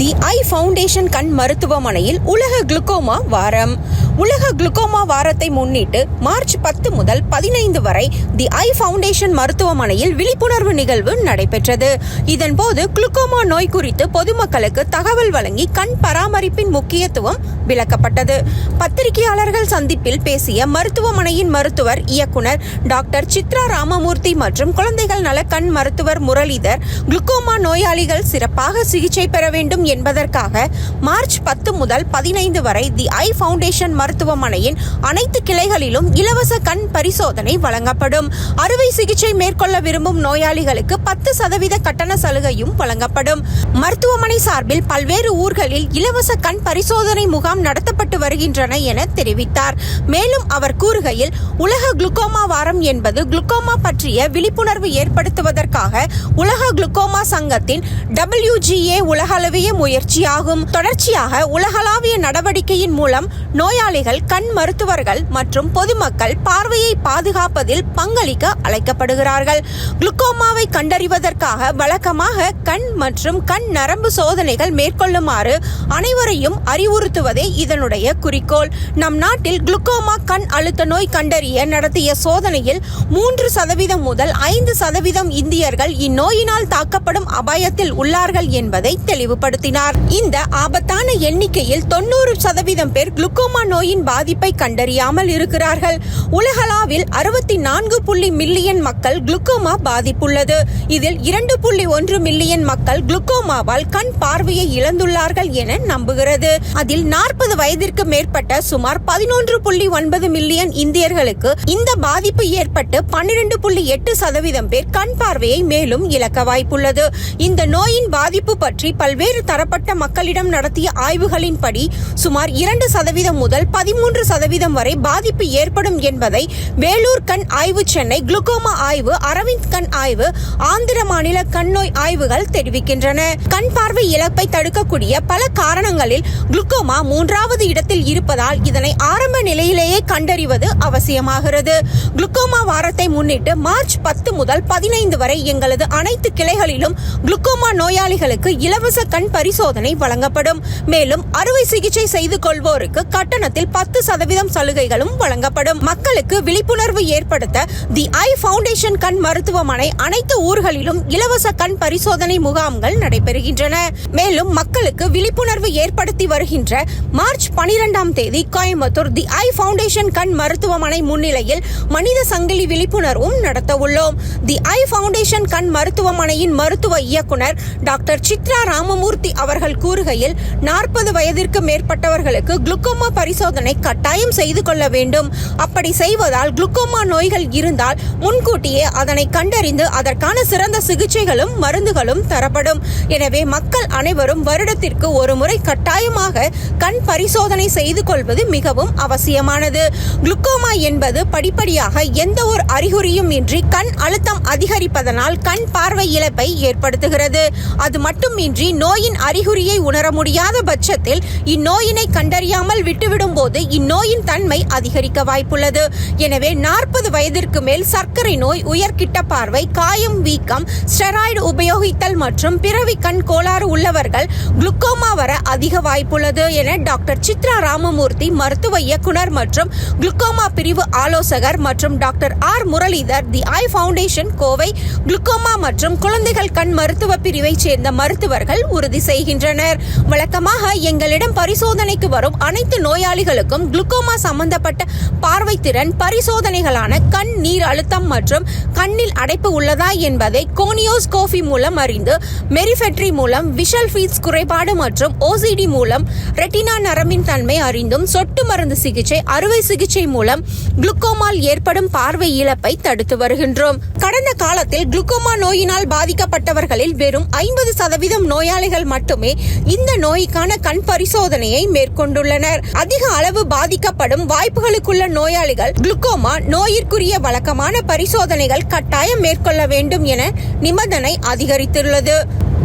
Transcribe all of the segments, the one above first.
தி eye foundation கண் மருத்துவமனையில் உலக குளுக்கோமா வாரம். உலக குளுக்கோமா வாரத்தை முன்னிட்டு மார்ச் பத்து முதல் பதினைந்து வரை தி ஐ ஃபவுண்டேஷன் மருத்துவமனையில் விழிப்புணர்வு நிகழ்வு நடைபெற்றது. இதன்போது குளுக்கோமா நோய் குறித்து பொதுமக்களுக்கு தகவல் வழங்கி கண் பராமரிப்பின் முக்கியத்துவம் விளக்கப்பட்டது. பத்திரிகையாளர்கள் சந்திப்பில் பேசிய மருத்துவமனையின் மருத்துவர் இயக்குனர் டாக்டர் சித்ரா ராமமூர்த்தி மற்றும் குழந்தைகள் நல கண் மருத்துவர் முரளிதர் குளுக்கோமா நோயாளிகள் சிறப்பாக சிகிச்சை பெற வேண்டும் என்பதற்காக மார்ச் பத்து முதல் பதினைந்து வரை தி ஐ ஃபவுண்டேஷன் மருத்துவமனையின் அனைத்து கிளைகளிலும் இலவச கண் பரிசோதனை வழங்கப்படும். அறுவை சிகிச்சை மேற்கொள்ள விரும்பும் நோயாளிகளுக்கு பத்து சதவீத கட்டண சலுகையும் வழங்கப்படும். மருத்துவமனை சார்பில் பல்வேறு ஊர்களில் இலவச கண் பரிசோதனை முகாம் நடத்தப்பட்டு வருகின்றன என தெரிவித்தார். மேலும் அவர் கூறுகையில் உலக குளுக்கோமா வாரம் என்பது குளுக்கோமா பற்றிய விழிப்புணர்வு ஏற்படுத்துவதற்காக உலக குளுக்கோமா சங்கத்தின் டபிள்யூஜிஏ உலகளவிய முயற்சியாகும். தொடர்ச்சியாக உலகளாவிய நடவடிக்கையின் மூலம் நோயாளிகள் கண் மருத்துவர்கள் மற்றும் பொதுமக்கள் பார்வையை பாதுகாப்பதில் பங்களிக்க அழைக்கப்படுகிறார்கள். குளுக்கோமாவை கண்டறிவதற்காக வழக்கமாக கண் மற்றும் கண் நரம்பு சோதனைகள் மேற்கொள்ளுமாறு அனைவரையும் அறிவுறுத்துவதே இதனுடைய குறிக்கோள் நம் நாட்டில் குளுக்கோமா கண் அழுத்த நோய் கண்டறிய நடத்திய சோதனையில் மூன்று சதவீதம் முதல் ஐந்து சதவீதம் இந்தியர்கள் இந்நோயினால் தாக்கப்படும் அபாயத்தில் உள்ளார்கள் என்பதை தெளிவுபடுத்தினார். இந்த ஆபத்தான எண்ணிக்கையில் தொண்ணூறு சதவீதம் பேர் குளுக்கோமா நோயின் பாதிப்பை கண்டறியாமல் இருக்கிறார்கள். உலகளாவில் அறுபத்தி நான்கு புள்ளி மில்லியன் மக்கள் குளுக்கோமா பாதிப்புள்ளது. இதில் இரண்டு புள்ளி ஒன்று மில்லியன் மக்கள் குளுக்கோமாவால் கண் பார்வையை இழந்துள்ளார்கள் என நம்புகிறது. அதில் நாற்பது நாற்பது வயதிற்கு மேற்பட்ட சுமார் பதினொன்று புள்ளி ஒன்பது மில்லியன் இந்தியர்களுக்கு இந்த பாதிப்பு ஏற்பட்டு பன்னிரண்டு புள்ளி எட்டு சதவீதம் பேர் கண் பார்வையை மேலும் இழக்க வாய்ப்புள்ளது. இந்த நோயின் பாதிப்பு பற்றி பல்வேறு தரப்பட்ட மக்களிடம் நடத்திய ஆய்வுகளின்படி சுமார் இரண்டு சதவீதம் முதல் பதிமூன்று சதவீதம் வரை பாதிப்பு ஏற்படும் என்பதை வேலூர் கண் ஆய்வு சென்னை குளுக்கோமா ஆய்வு அரவிந்த் கண் ஆய்வு ஆந்திர மாநில கண் நோய் ஆய்வுகள் தெரிவிக்கின்றன. கண் பார்வை இழப்பை தடுக்கக்கூடிய பல காரணங்களில் குளுக்கோமா மூன்றாவது இடத்தில் இருப்பதால் இதனை ஆரம்ப நிலையிலேயே கண்டறிவது அவசியமாகிறது. குளுக்கோமா வாரத்தை முன்னிட்டு மார்ச் பத்து முதல் பதினைந்து வரை எங்களது அனைத்து கிளைகளிலும் குளுக்கோமா நோயாளிகளுக்கு இலவச கண் பரிசோதனை வழங்கப்படும். மேலும் அறுவை சிகிச்சை செய்து கொள்வோருக்கு கட்டணத்தில் பத்து சதவீதம் சலுகைகளும் வழங்கப்படும். மக்களுக்கு விழிப்புணர்வு ஏற்படுத்த தி ஐ ஃபவுண்டேஷன் கண் மருத்துவமனை அனைத்து ஊர்களிலும் இலவச கண் பரிசோதனை முகாம்கள் நடைபெறுகின்றன. மேலும் மக்களுக்கு விழிப்புணர்வு ஏற்படுத்தி வருகின்ற மார்ச் பனிரெண்டாம் தேதி கோயம்புத்தூர் தி ஐ ஃபவுண்டேஷன் கண் மருத்துவமனை முன்னிலையில் மனித சங்கிலி விழிப்புணர்வும் நடத்த உள்ளோம் தி ஐ ஃபவுண்டேஷன் கண் மருத்துவமனையின் மருத்துவ இயக்குனர் டாக்டர் சித்ரா ராமமூர்த்தி அவர்கள் கூறுகையில் நாற்பது வயதிற்கு மேற்பட்டவர்களுக்கு குளுக்கோமா பரிசோதனை கட்டாயம் செய்து கொள்ள வேண்டும். அப்படி செய்வதால் குளுக்கோமா நோய்கள் இருந்தால் முன்கூட்டியே அதனை கண்டறிந்து அதற்கான சிறந்த சிகிச்சைகளும் மருந்துகளும் தரப்படும். எனவே மக்கள் அனைவரும் வருடத்திற்கு ஒரு முறை கட்டாயமாக கண் பரிசோதனை செய்து கொள்வது மிகவும் அவசியமானது. குளுக்கோமா என்பது படிப்படியாக எந்த ஒரு அறிகுறியும் இன்றி கண் அழுத்தம் அதிகரிப்பதனால் கண் பார்வை இழப்பை ஏற்படுத்துகிறது. அது மட்டுமின்றி நோயின் அறிகுறியை உணர முடியாத பட்சத்தில் இந்நோயினை கண்டறியாமல் விட்டுவிடும் போது இந்நோயின் தன்மை அதிகரிக்க வாய்ப்புள்ளது. எனவே நாற்பது வயதிற்கு மேல் சர்க்கரை நோய் உயர்கிட்ட பார்வை காயம் வீக்கம் ஸ்டெராய்டு உபயோகித்தல் மற்றும் பிறவி கண் கோளாறு உள்ளவர்கள் குளுக்கோமா வர அதிக வாய்ப்புள்ளது என டாக்டர் சித்ரா ராமமூர்த்தி மருத்துவ இயக்குனர் மற்றும் குளுக்கோமா பிரிவு ஆலோசகர் மற்றும் doctor R Muralidhar the eye foundation Kovai glaucoma மற்றும் குழந்தைகள் கண் மருத்துவ பிரிவைச் சேர்ந்த மருத்துவர்கள் உறுதி செய்கின்றனர். வழக்கமாக எங்களிடம் பரிசோதனைக்கு வரும் அனைத்து நோயாளிகளுக்கும் குளுக்கோமா சம்பந்தப்பட்ட பார்வை திறன் பரிசோதனைகளான கண் நீர் அழுத்தம் மற்றும் கண்ணில் அடைப்பு உள்ளதா என்பதை கோனியோஸ்கோபி மூலம் அறிந்து மெரிஃபெட்ரி மூலம் விஷல் ஃபீட்ஸ் குறைபாடு மற்றும் ஓசிடி மூலம் ரெட்டினா நரம்பின் தன்மை அறிந்தும் சொட்டு மருந்து சிகிச்சை அறுவை சிகிச்சை மூலம் குளுக்கோமால் ஏற்படும் பார்வை இழப்பை தடுத்து வருகின்றோம். கடந்த காலத்தில் குளுக்கோமா நோயினால் பாதிக்கப்பட்டவர்களில் வெறும் ஐம்பது சதவீதம் நோயாளிகள் மட்டுமே இந்த நோய்க்கான கண் பரிசோதனையை மேற்கொண்டுள்ளனர். அதிக அளவு பாதிக்கப்படும் வாய்ப்புகளுக்குள்ள நோயாளிகள் குளுக்கோமா நோயிற்குரிய வழக்கமான பரிசோதனைகள் கட்டாயம் மேற்கொள்ள வேண்டும் என நிபந்தனை அதிகரித்துள்ளது.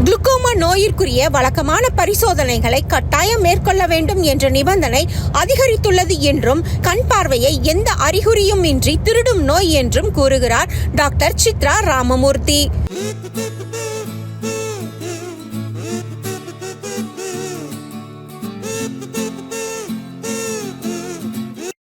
குளுக்கோமா நோயிற்குரிய வழக்கமான பரிசோதனைகளை கட்டாயம் மேற்கொள்ள வேண்டும் என்ற நிபந்தனை அதிகரித்துள்ளது என்றும் கண் பார்வையை எந்த அறிகுறியும் இன்றி திருடும் நோய் என்றும் கூறுகிறார் டாக்டர் சித்ரா ராமமூர்த்தி.